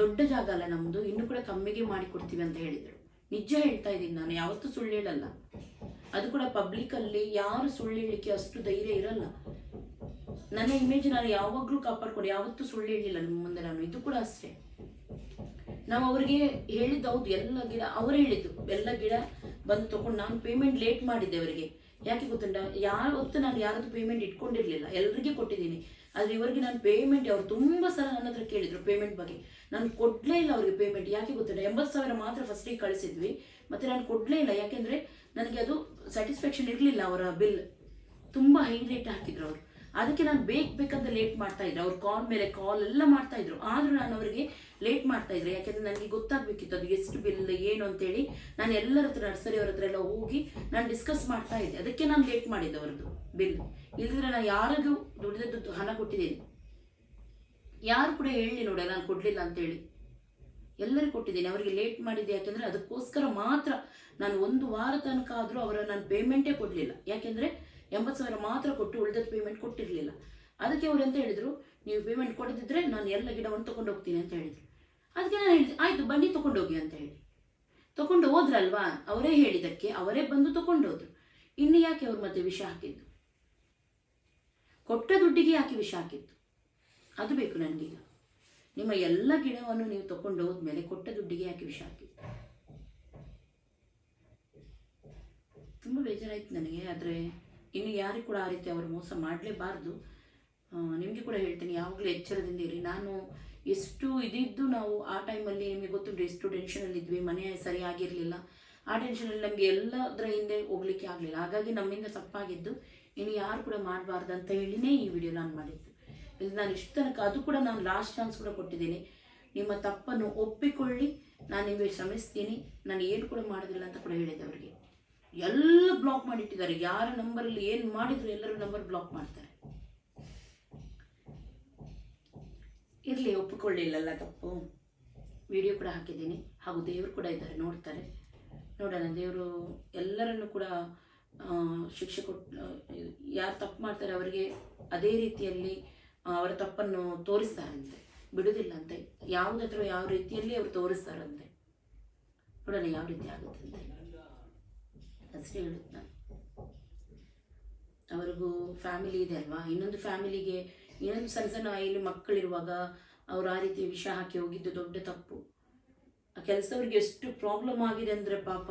ದೊಡ್ಡ ಜಾಗ ಅಲ್ಲ ನಮ್ಮದು ಇನ್ನೂ ಕೂಡ ಕಮ್ಮಿಗೆ ಮಾಡಿಕೊಡ್ತೀವಿ ಅಂತ ಹೇಳಿದರು. ನಿಜ ಹೇಳ್ತಾ ಇದ್ದೀನಿ ನಾನು, ಯಾವತ್ತೂ ಸುಳ್ಳು ಹೇಳಲ್ಲ. ಅದು ಕೂಡ ಪಬ್ಲಿಕಲ್ಲಿ ಯಾರು ಸುಳ್ಳು ಹೇಳಲಿಕ್ಕೆ ಅಷ್ಟು ಧೈರ್ಯ ಇರಲ್ಲ. ನನ್ನ ಇಮೇಜ್ ನಾನು ಯಾವಾಗಲೂ ಕಾಪಾಡ್ಕೊಂಡು ಯಾವತ್ತೂ ಸುಳ್ಳು ಹೇಳಿಲ್ಲ ನಿಮ್ಮ ಮುಂದೆ ನಾನು. ಇದು ಕೂಡ ಅಷ್ಟೇ. ನಾವು ಅವರಿಗೆ ಹೇಳಿದ್ದು ಹೌದು, ಎಲ್ಲ ಗಿಡ, ಅವರು ಹೇಳಿದ್ದು, ಎಲ್ಲ ಗಿಡ ಬಂದು ತಗೊಂಡು ನಾನು ಪೇಮೆಂಟ್ ಲೇಟ್ ಮಾಡಿದ್ದೆ ಅವರಿಗೆ. ಯಾಕೆ ಗೊತ್ತುಂಟ? ಯಾವತ್ತು ನಾನು ಯಾರದ್ದು ಪೇಮೆಂಟ್ ಇಟ್ಕೊಂಡಿರ್ಲಿಲ್ಲ. ಎಲ್ಲರಿಗೆ ಕೊಟ್ಟಿದ್ದೀನಿ. ಆದರೆ ಇವರಿಗೆ ನಾನು ಪೇಮೆಂಟ್ ಅವ್ರು ತುಂಬಾ ಸಲ ನನ್ನ ಹತ್ರ ಕೇಳಿದ್ರು ಪೇಮೆಂಟ್ ಬಗ್ಗೆ. ನಾನು ಕೊಡ್ಲೇ ಇಲ್ಲ ಅವರಿಗೆ ಪೇಮೆಂಟ್ ಯಾಕೆ ಗೊತ್ತುಂಟ? ಎಂಬತ್ತು ಸಾವಿರ ಮಾತ್ರ ಫಸ್ಟಿಗೆ ಕಳಿಸಿದ್ವಿ. ಮತ್ತೆ ನಾನು ಕೊಡಲೇ ಇಲ್ಲ. ಯಾಕೆಂದ್ರೆ ನನಗೆ ಅದು ಸ್ಯಾಟಿಸ್ಫ್ಯಾಕ್ಷನ್ ಇರಲಿಲ್ಲ ಅವರ ಬಿಲ್ ತುಂಬ ಹೈ ರೇಟ್ ಹಾಕಿದ್ರು ಅವರು. ಅದಕ್ಕೆ ನಾನು ಬೇಕ್ ಬೇಕಂತ ಲೇಟ್ ಮಾಡ್ತಾ ಇದ್ರು ಅವ್ರು ಕಾಲ್ ಮೇಲೆ ಕಾಲ್ ಎಲ್ಲ ಮಾಡ್ತಾ ಇದ್ರು. ಆದರೂ ನಾನು ಅವರಿಗೆ ಲೇಟ್ ಮಾಡ್ತಾ ಇದ್ರೆ ಯಾಕೆಂದ್ರೆ ನನಗೆ ಗೊತ್ತಾಗ್ಬೇಕಿತ್ತು ಅದು ಎಷ್ಟು ಬಿಲ್ ಏನು ಅಂತೇಳಿ. ನಾನು ಎಲ್ಲರ ಹತ್ರ ನರ್ಸರಿ ಅವ್ರ ಹತ್ರ ಎಲ್ಲ ಹೋಗಿ ನಾನು ಡಿಸ್ಕಸ್ ಮಾಡ್ತಾ ಇದ್ದೆ. ಅದಕ್ಕೆ ನಾನು ಲೇಟ್ ಮಾಡಿದ್ದೆ ಅವರದ್ದು ಬಿಲ್ ಇಲ್ಲದ್ರೆ ನಾನು ಯಾರಿಗೂ ದುಡಿದದ್ದು ಹಣ ಕೊಟ್ಟಿದ್ದೀನಿ. ಯಾರು ಕೂಡ ಹೇಳಿ ನೋಡಿ ನಾನು ಕೊಡ್ಲಿಲ್ಲ ಅಂತೇಳಿ. ಎಲ್ಲರಿಗೂ ಕೊಟ್ಟಿದ್ದೀನಿ. ಅವರಿಗೆ ಲೇಟ್ ಮಾಡಿದ್ದೆ ಯಾಕೆಂದರೆ ಅದಕ್ಕೋಸ್ಕರ ಮಾತ್ರ ನಾನು ಒಂದು ವಾರ ತನಕ ಆದರೂ ಅವರ ನಾನು ಪೇಮೆಂಟೇ ಕೊಡಲಿಲ್ಲ. ಯಾಕೆಂದ್ರೆ ಎಂಬತ್ತು ಸಾವಿರ ಮಾತ್ರ ಕೊಟ್ಟು ಉಳಿದದ್ದು ಪೇಮೆಂಟ್ ಕೊಟ್ಟಿರಲಿಲ್ಲ. ಅದಕ್ಕೆ ಅವರು ಎಂತ ಹೇಳಿದರು? ನೀವು ಪೇಮೆಂಟ್ ಕೊಡದಿದ್ರೆ ನಾನು ಎಲ್ಲ ಗಿಡವನ್ನು ತಗೊಂಡು ಹೋಗ್ತೀನಿ ಅಂತ ಹೇಳಿದರು. ಅದಕ್ಕೆ ನಾನು ಹೇಳಿದೆ, ಆಯಿತು ಬನ್ನಿ ತಗೊಂಡೋಗಿ ಅಂತ ಹೇಳಿ. ತೊಗೊಂಡು ಹೋದ್ರಲ್ವಾ? ಅವರೇ ಹೇಳಿದಕ್ಕೆ ಅವರೇ ಬಂದು ತಗೊಂಡು ಹೋದ್ರು. ಇನ್ನು ಯಾಕೆ ಅವ್ರ ಮತ್ತೆ ವಿಷ ಹಾಕಿದ್ದು? ಕೊಟ್ಟ ದುಡ್ಡಿಗೆ ಯಾಕೆ ವಿಷ ಹಾಕಿದ್ದು? ಅದು ಬೇಕು ನನಗೀಗ. ನಿಮ್ಮ ಎಲ್ಲ ಗಿಡವನ್ನು ನೀವು ತಗೊಂಡು ಹೋದ್ಮೇಲೆ ಕೊಟ್ಟ ದುಡ್ಡಿಗೆ ಯಾಕೆ ವಿಷ ಹಾಕಿ? ತುಂಬ ಬೇಜಾರಾಯ್ತು ನನಗೆ, ಆದರೆ ಇನ್ನು ಯಾರಿಗೂ ಕೂಡ ಆ ರೀತಿ ಅವರು ಮೋಸ ಮಾಡಲೇಬಾರ್ದು. ನಿಮಗೆ ಕೂಡ ಹೇಳ್ತೀನಿ, ಯಾವಾಗಲೂ ಎಚ್ಚರದಿಂದ ಇರಿ. ನಾನು ಎಷ್ಟು ಇದಿದ್ದು ನಾವು ಆ ಟೈಮಲ್ಲಿ ನಿಮಗೆ ಗೊತ್ತುಂಟು, ಎಷ್ಟು ಟೆನ್ಷನಲ್ಲಿದ್ವಿ ಮನೆ ಸರಿಯಾಗಿರಲಿಲ್ಲ ಆ ಟೆನ್ಷನಲ್ಲಿ ನಮಗೆ ಎಲ್ಲದರ ಹಿಂದೆ ಹೋಗ್ಲಿಕ್ಕೆ ಆಗಲಿಲ್ಲ. ಹಾಗಾಗಿ ನಮ್ಮಿಂದ ತಪ್ಪಾಗಿದ್ದು, ಇನ್ನು ಯಾರು ಕೂಡ ಮಾಡಬಾರ್ದು ಅಂತ ಹೇಳಿನೇ ಈ ವಿಡಿಯೋ ನಾನು ಮಾಡಿದ್ದು. ನಾನು ಇಷ್ಟು ತನಕ ಅದು ಕೂಡ ನಾನು ಲಾಸ್ಟ್ ಚಾನ್ಸ್ ಕೂಡ ಕೊಟ್ಟಿದ್ದೀನಿ. ನಿಮ್ಮ ತಪ್ಪನ್ನು ಒಪ್ಪಿಕೊಳ್ಳಿ, ನಾನು ನಿಮಗೆ ಶ್ರಮಿಸ್ತೀನಿ ನಾನು ಏನು ಕೂಡ ಮಾಡೋದಿಲ್ಲ ಅಂತ ಕೂಡ ಹೇಳಿದ್ದೆ ಅವರಿಗೆ. ಎಲ್ಲ ಬ್ಲಾಕ್ ಮಾಡಿಟ್ಟಿದ್ದಾರೆ. ಯಾರ ನಂಬರಲ್ಲಿ ಏನು ಮಾಡಿದ್ರು ಎಲ್ಲರೂ ನಂಬರ್ ಬ್ಲಾಕ್ ಮಾಡ್ತಾರೆ. ಇರಲಿ, ಒಪ್ಪಿಕೊಳ್ಳಿಲ್ಲಲ್ಲ ತಪ್ಪು. ವಿಡಿಯೋ ಕೂಡ ಹಾಕಿದ್ದೀನಿ. ಹಾಗೂ ದೇವರು ಕೂಡ ಇದ್ದಾರೆ, ನೋಡ್ತಾರೆ. ನೋಡೋಣ, ದೇವರು ಎಲ್ಲರನ್ನು ಕೂಡ ಶಿಕ್ಷೆ ಕೊಟ್ಟು ಯಾರು ತಪ್ಪು ಮಾಡ್ತಾರೆ ಅವರಿಗೆ, ಅದೇ ರೀತಿಯಲ್ಲಿ ಅವರ ತಪ್ಪನ್ನು ತೋರಿಸ್ತಾರಂತೆ. ಬಿಡುವುದಿಲ್ಲ ಅಂತೆ ಯಾವುದಾದ್ರೂ ಯಾವ ರೀತಿಯಲ್ಲಿ ಅವರು ತೋರಿಸ್ತಾರಂತೆ. ನೋಡೋಣ ಯಾವ ರೀತಿ ಆಗುತ್ತೆ ಅಂತ ಅಷ್ಟೇ ಹೇಳುತ್ತೆ ನಾನು. ಅವ್ರಿಗೂ ಫ್ಯಾಮಿಲಿ ಇದೆ ಅಲ್ವಾ? ಇನ್ನೊಂದು ಫ್ಯಾಮಿಲಿಗೆ ಇನ್ನೊಂದು ಸಣ್ಣ ಸಣ್ಣ ಇಲ್ಲಿ ಮಕ್ಕಳಿರುವಾಗ ಅವ್ರು ಆ ರೀತಿ ವಿಷ ಹಾಕಿ ಹೋಗಿದ್ದು ದೊಡ್ಡ ತಪ್ಪು. ಆ ಕೆಲಸವ್ರಿಗೆ ಎಷ್ಟು ಪ್ರಾಬ್ಲಮ್ ಆಗಿದೆ ಅಂದರೆ ಪಾಪ.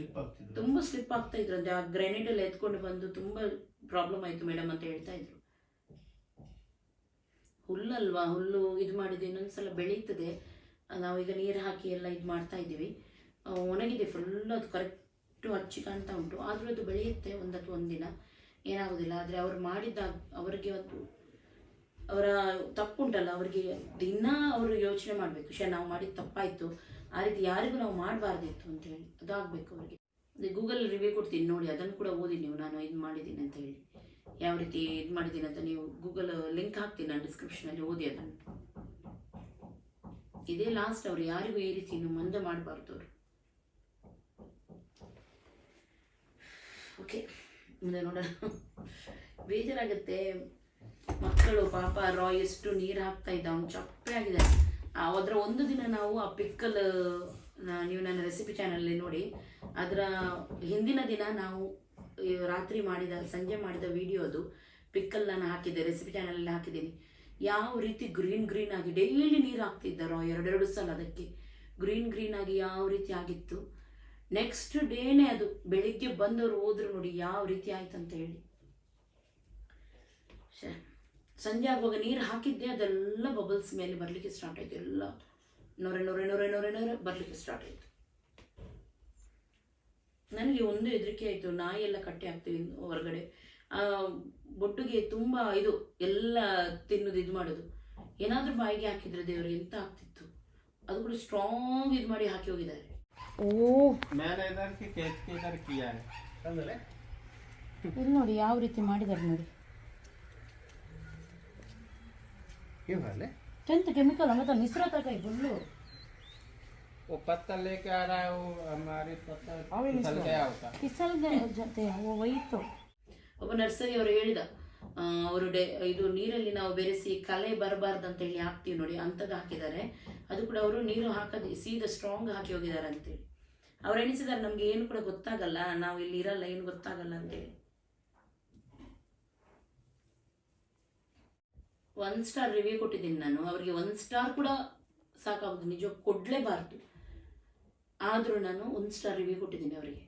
ಸ್ಲಿಪ್ ತುಂಬ ಸ್ಲಿಪ್ ಆಗ್ತಾ ಇದ್ರು. ಆ ಗ್ರೆನೇಡ್ ಅಲ್ಲಿ ಎತ್ಕೊಂಡು ಬಂದು ತುಂಬ ಪ್ರಾಬ್ಲಮ್ ಆಯ್ತು ಮೇಡಮ್ ಅಂತ ಹೇಳ್ತಾ ಇದ್ರು. ಹುಲ್ಲಲ್ವಾ? ಹುಲ್ಲು ಇದು ಮಾಡಿದ್ದು ಇನ್ನೊಂದ್ಸಲ ಬೆಳೀತದೆ. ಆ, ನಾವೀಗ ನೀರು ಹಾಕಿ ಎಲ್ಲ ಇದು ಮಾಡ್ತಾ ಇದ್ದೀವಿ. ಆ, ಒಣಗಿದೆ ಫುಲ್ ಅದು ಕರೆಕ್ಟು ಹಚ್ಚಿ ಕಾಣ್ತಾ ಉಂಟು. ಆದರೂ ಅದು ಬೆಳೆಯುತ್ತೆ ಒಂದು ಅಥವಾ ಒಂದಿನ ಏನಾಗೋದಿಲ್ಲ. ಆದರೆ ಅವ್ರು ಮಾಡಿದ ಅವರಿಗೆ ಒಂದು ಅವರ ತಪ್ಪುಂಟಲ್ಲ. ಅವರಿಗೆ ದಿನ ಅವರು ಯೋಚನೆ ಮಾಡಬೇಕು. ಶೇ ನಾವು ಮಾಡಿದ ತಪ್ಪಾಯಿತು. ಆ ರೀತಿ ಯಾರಿಗೂ ನಾವು ಮಾಡಬಾರ್ದಿತ್ತು ಅಂತ ಹೇಳಿ, ಅದಾಗಬೇಕು ಅವರಿಗೆ. ಅದೇ ಗೂಗಲ್ ರಿವ್ಯೂ ಕೊಡ್ತೀನಿ ನೋಡಿ, ಅದನ್ನು ಕೂಡ ಓದಿ ನೀವು, ನಾನು ಇದು ಮಾಡಿದ್ದೀನಿ ಅಂತ ಹೇಳಿ. ಯಾವ ರೀತಿ ಇದು ಮಾಡಿದ್ದೀನಿ ಅಂತ ನೀವು ಗೂಗಲ್ ಲಿಂಕ್ ಹಾಕ್ತೀನಿ ನಾನು ಡಿಸ್ಕ್ರಿಪ್ಷನಲ್ಲಿ ಓದಿ ಅದನ್ನು. ಇದೇ ಲಾಸ್ಟ್ ಅವರು ಯಾರಿಗೂ ಈ ರೀತಿ ಇನ್ನು ಮುಂದೆ ಮಾಡಬಾರ್ದು ಅವರು. ಓಕೆ ಮುಂದೆ ನೋಡೋಣ. ಬೇಜಾರಾಗುತ್ತೆ. ಮಕ್ಕಳು, ಪಾಪ ರಾಯ್ ಎಷ್ಟು ನೀರು ಹಾಕ್ತಾ ಇದ್ದ ಅವ್ನು ಚಪ್ಪೆ ಆಗಿದೆ. ಅದರ ಒಂದು ದಿನ ನಾವು ಆ ಪಿಕ್ಕಲ್ ನೀವು ನನ್ನ ರೆಸಿಪಿ ಚಾನಲಲ್ಲಿ ನೋಡಿ, ಅದರ ಹಿಂದಿನ ದಿನ ನಾವು ರಾತ್ರಿ ಮಾಡಿದ, ಸಂಜೆ ಮಾಡಿದ ವಿಡಿಯೋ ಅದು ಪಿಕ್ಕಲ್ ನಾನು ಹಾಕಿದ್ದೆ ರೆಸಿಪಿ ಚಾನಲಲ್ಲಿ ಹಾಕಿದ್ದೀನಿ. ಯಾವ ರೀತಿ ಗ್ರೀನ್ ಗ್ರೀನ್ ಆಗಿ ಡೈಲಿ ನೀರು ಹಾಕ್ತಿದ್ದಾರೋ ಎರಡೆರಡು ಸಲ ಅದಕ್ಕೆ. ಗ್ರೀನ್ ಗ್ರೀನ್ ಆಗಿ ಯಾವ ರೀತಿ ಆಗಿತ್ತು? ನೆಕ್ಸ್ಟ್ ಡೇನೇ ಅದು ಬೆಳಿಗ್ಗೆ ಬಂದವರು ಹೋದ್ರು ನೋಡಿ ಯಾವ ರೀತಿ ಆಯ್ತು ಅಂತ ಹೇಳಿ. ಸಂಜೆ ಆಗುವಾಗ ನೀರು ಹಾಕಿದ್ದೆ ಅದೆಲ್ಲ ಬಬಲ್ಸ್ ಮೇಲೆ ಬರಲಿಕ್ಕೆ ಸ್ಟಾರ್ಟ್ ಆಯಿತು. ಎಲ್ಲ ನೊರೆ ನೊರೆ ನೊರೆ ನೊರೆ ನೊರೆ ಬರಲಿಕ್ಕೆ ಸ್ಟಾರ್ಟ್ ಆಯಿತು. ನನಗೆ ಒಂದು ಹೆದರಿಕೆ ಆಯಿತು. ನಾಯಿ ಎಲ್ಲ ಕಟ್ಟೆ ಹಾಕ್ತೀವಿ ಹೊರಗಡೆ. ಬೊಟ್ಟಿಗೆ ತುಂಬ ಇದು ಎಲ್ಲ ತಿನ್ನೋದು ಇದು ಮಾಡೋದು. ಏನಾದರೂ ಬಾಯಿಗೆ ಹಾಕಿದ್ರೆ ದೇವರು ಎಂತ ಆಗ್ತಿತ್ತು? ಅದು ಕೂಡ ಸ್ಟ್ರಾಂಗ್ ಇದು ಮಾಡಿ ಹಾಕಿ ಹೋಗಿದ್ದಾರೆ. ಓ. ನೋಡಿ ಯಾವ ರೀತಿ ಮಾಡಿದ್ದಾರೆ ನೋಡಿ. ಏನು ಮಾಡಲೆ ಎಂತ ಕೆಮಿಕಲ್ ಮತ್ತೆ ಮಿಶ್ರ ತರಕಾರಿ ಫುಲ್ಲು वो पत्ता लेके आ रहा है वो हमारी पत्ता फिसल गया होगा ಕಿಸಲ್ಗೆ ಜೊತೆ ಹೋಯ್ತು ಒಬ್ಬ ನರ್ಸರಿ ಅವರು ಹೇಳಿದ ಆ, ಅವರು ಡೆ ಇದು ನೀರಲ್ಲಿ ನಾವು ಬೆರೆಸಿ ಕಲೆ ಬರಬಾರ್ದು ಅಂತ ಹೇಳಿ ಹಾಕ್ತೀವಿ ನೋಡಿ ಅಂಥದ್ದು ಹಾಕಿದ್ದಾರೆ ಅದು ಕೂಡ ಅವರು ನೀರು ಹಾಕದೆ ಸೀದಾ ಸ್ಟ್ರಾಂಗ್ ಹಾಕಿ ಹೋಗಿದ್ದಾರೆ ಅಂತೇಳಿ ಅವ್ರು ಎಣಿಸಿದ್ದಾರೆ ನಮ್ಗೆ ಏನು ಕೂಡ ಗೊತ್ತಾಗಲ್ಲ ನಾವು ಇಲ್ಲಿ ಇರಲ್ಲ ಏನು ಗೊತ್ತಾಗಲ್ಲ ಅಂತೇಳಿ ಒನ್ ಸ್ಟಾರ್ ರಿವ್ಯೂ ಕೊಟ್ಟಿದ್ದೀನಿ ನಾನು. ಅವರಿಗೆ ಒನ್ ಸ್ಟಾರ್ ಕೂಡ ಸಾಕಾಗೋದು. ನಿಜ ಕೊಡಲೇಬಾರ್ದು. ಆದರೂ ನಾನು ಒಂದು ಸ್ಟಾರ್ ರಿವ್ಯೂ ಕೊಟ್ಟಿದ್ದೀನಿ ಅವರಿಗೆ.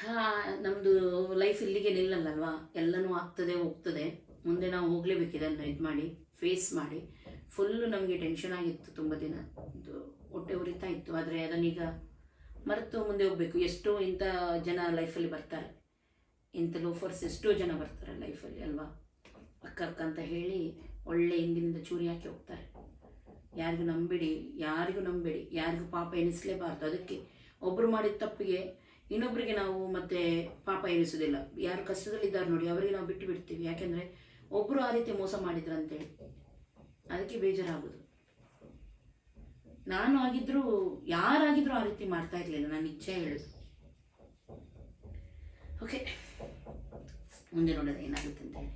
ಹಾ ನಮ್ಮದು ಲೈಫ್ ಇಲ್ಲಿಗೆ ನಿಲ್ಲಲ್ಲಲ್ವಾ? ಎಲ್ಲನೂ ಆಗ್ತದೆ, ಹೋಗ್ತದೆ. ಮುಂದೆ ನಾವು ಹೋಗ್ಲೇಬೇಕು ಇದನ್ನು ಇದು ಮಾಡಿ ಫೇಸ್ ಮಾಡಿ. ಫುಲ್ಲು ನಮಗೆ ಟೆನ್ಷನ್ ಆಗಿತ್ತು ತುಂಬ ದಿನ. ಇದು ಹೊಟ್ಟೆ ಉರಿತಾ ಇತ್ತು. ಆದರೆ ಅದನ್ನೀಗ ಮರೆತು ಮುಂದೆ ಹೋಗಬೇಕು. ಎಷ್ಟೋ ಇಂಥ ಜನ ಲೈಫಲ್ಲಿ ಬರ್ತಾರೆ. ಇಂಥ ಲೋಫರ್ಸ್ ಎಷ್ಟೋ ಜನ ಬರ್ತಾರೆ ಲೈಫಲ್ಲಿ ಅಲ್ವಾ? ಅಕ್ಕ ಅಕ್ಕ ಅಂತ ಹೇಳಿ ಒಳ್ಳೆ ಹಿಂದಿನಿಂದ ಚೂರಿ ಹಾಕಿ ಹೋಗ್ತಾರೆ. ಯಾರಿಗೂ ನಂಬಿಡಿ ಯಾರಿಗೂ ನಂಬಿಡಿ, ಯಾರಿಗೂ ಪಾಪ ಎಣಿಸಲೇಬಾರ್ದು ಅದಕ್ಕೆ ಒಬ್ಬರು ಮಾಡಿದ ತಪ್ಪಿಗೆ ಇನ್ನೊಬ್ಬರಿಗೆ ನಾವು ಮತ್ತೆ ಪಾಪ ಎನಿಸೋದಿಲ್ಲ ಯಾರು ಕಷ್ಟದಲ್ಲಿದ್ದಾರೆ ನೋಡಿ, ಅವರಿಗೆ ನಾವು ಬಿಟ್ಟು ಬಿಡ್ತೀವಿ. ಯಾಕೆಂದರೆ ಒಬ್ಬರು ಆ ರೀತಿ ಮೋಸ ಮಾಡಿದ್ರು ಅಂತೇಳಿ ಅದಕ್ಕೆ ಬೇಜಾರಾಗೋದು. ನಾನು ಆಗಿದ್ರೂ, ಯಾರಾಗಿದ್ರೂ ಆ ರೀತಿ ಮಾಡ್ತಾ ಇರಲಿಲ್ಲ. ನಾನು ಇಚ್ಛೆ ಹೇಳೋದು. ಓಕೆ ಮುಂದೆ ನೋಡೋದು ಏನಾಗುತ್ತೆ ಅಂತ ಹೇಳಿ.